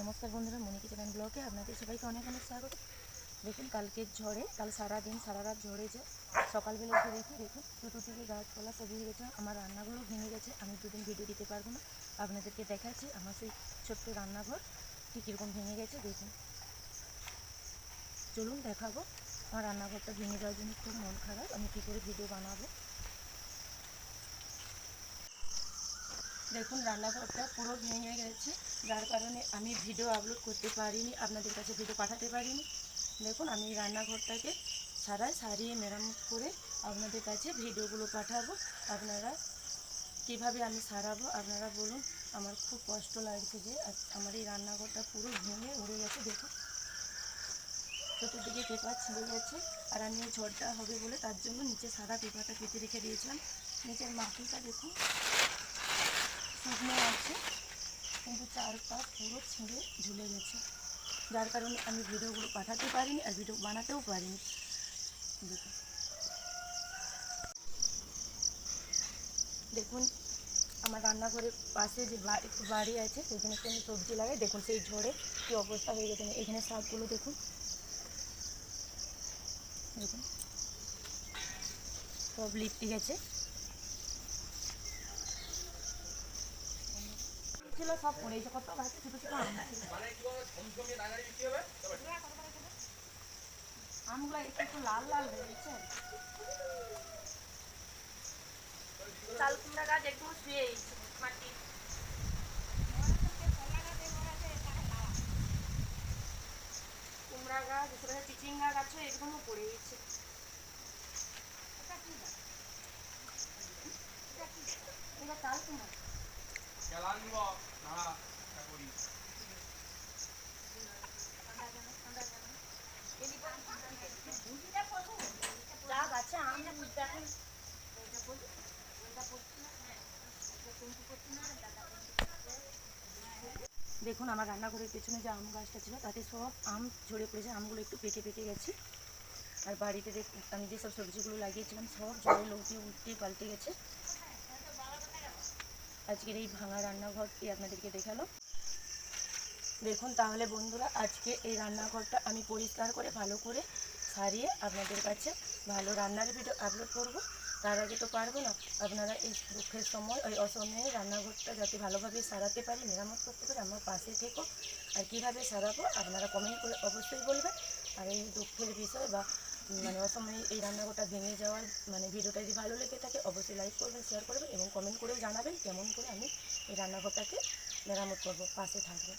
নমস্কার বন্ধুরা মনি কিচেন ব্লগে আপনাদের সবাইকে অনেক অনেক স্বাগত। দেখুন, কালকে ঝড়ে, কাল সারা দিন সারা রাত ঝড়েছে সকালবেলা উঠে দেখি, দেখুন, চতুর্দিকে গাছপালা সব হয়ে গেছে আমার রান্নাঘরও ভেঙে গেছে, আমি দুদিন ভিডিও দিতে পারব না, আপনাদেরকে দেখাচ্ছি, আমার সেই ছোট্ট রান্নাঘর ঠিক কীরকম ভেঙে গেছে, দেখুন। চলুন দেখাবো, আমার রান্নাঘরটা ভেঙে যাওয়ার জন্য খুব মন খারাপ, আমি কী করে ভিডিও বানাবো। দেখুন, রান্নাঘরটা পুরো ভেঙে গেছে। যার কারণে আমি ভিডিও আপলোড করতে পারিনি, আপনাদের কাছে ভিডিও পাঠাতে পারিনি। দেখুন, আমি রান্নাঘরটাকে সারাই সারিয়ে মেরামত করে আপনাদের কাছে ভিডিওগুলো পাঠাবো। আপনারা কীভাবে আমি সারাবো, আপনারা বলুন। আমার খুব কষ্ট লাগছে যে আমার এই রান্নাঘরটা পুরো ভেঙে উড়ে গেছে, দেখুন। চতুর্দিকে পেপার ছিঁড়ে গেছে, আর আমি ঝড়টা হবে বলে তার জন্য নিচে সাদা পেপারটা পেতে রেখে দিয়েছিলাম। নিচের মাটিটা দেখুন শুকনো আছে কিন্তু চারপাশ পুরো ছিঁড়ে ঝুলে গেছে। যার কারণে আমি ভিডিওগুলো পাঠাতে পারিনি আর ভিডিও বানাতেও পারিনি। দেখুন। আমার রান্নাঘরের পাশে যে বাড়ি বাড়ি আছে সেখানে আমি সবজি লাগাই। দেখুন সেই ঝড়ে কী অবস্থা হয়ে গেছে। এখানে শাকগুলো দেখুন। দেখুন। সব লিপটে গেছে। ছিল, সব পড়েছে কত গাছ ছোট ছোট আম। আমগুলো একটু একটু লাল লাল হয়ে গেছে। কুমড়া গাছ একদম শুয়ে মাটি। কুমড়া গাছ, এছাড়া চিচিঙ্গা গাছও একদমও পড়ে গেছে। দেখুন, আমার রান্নাঘরের পেছনে যে আম গাছটা ছিল, তাতে সব আম ঝরে পড়েছে, আমগুলো একটু পেকে পেকে গেছে। আর বাড়িতে আমি যেসব সবজিগুলো লাগিয়েছিলাম, সব ঝড়ে লৌটে উল্টে পাল্টে গেছে। আজকের এই ভাঙা রান্নাঘরটি আপনাদেরকে দেখাল। দেখুন তাহলে বন্ধুরা, আজকে এই রান্নাঘরটা আমি পরিষ্কার করে, ভালো করে সারিয়ে আপনাদের কাছে ভালো রান্নার ভিডিও আপলোড করব। তার আগে তো পারব না, আপনারা এই দুঃখের সময়, ওই অসময়ে রান্নাঘরটা যাতে ভালোভাবে সারাতে পারি, মেরামত করতে পারি, আমার পাশে থেকো। আর কীভাবে সারাবো, আপনারা কমেন্ট করে অবশ্যই বলবেন। আর এই দুঃখের বিষয় বা মানে অসময়ে এই রান্নাঘরটা ভেঙে যাওয়ার মানে ভিডিওটা যদি ভালো লেগে থাকে, অবশ্যই লাইক করবেন শেয়ার করবেন এবং কমেন্ট করেও জানাবেন কেমন করে আমি এই রান্নাঘরটাকে মেরামত করব। পাশে থাকবেন।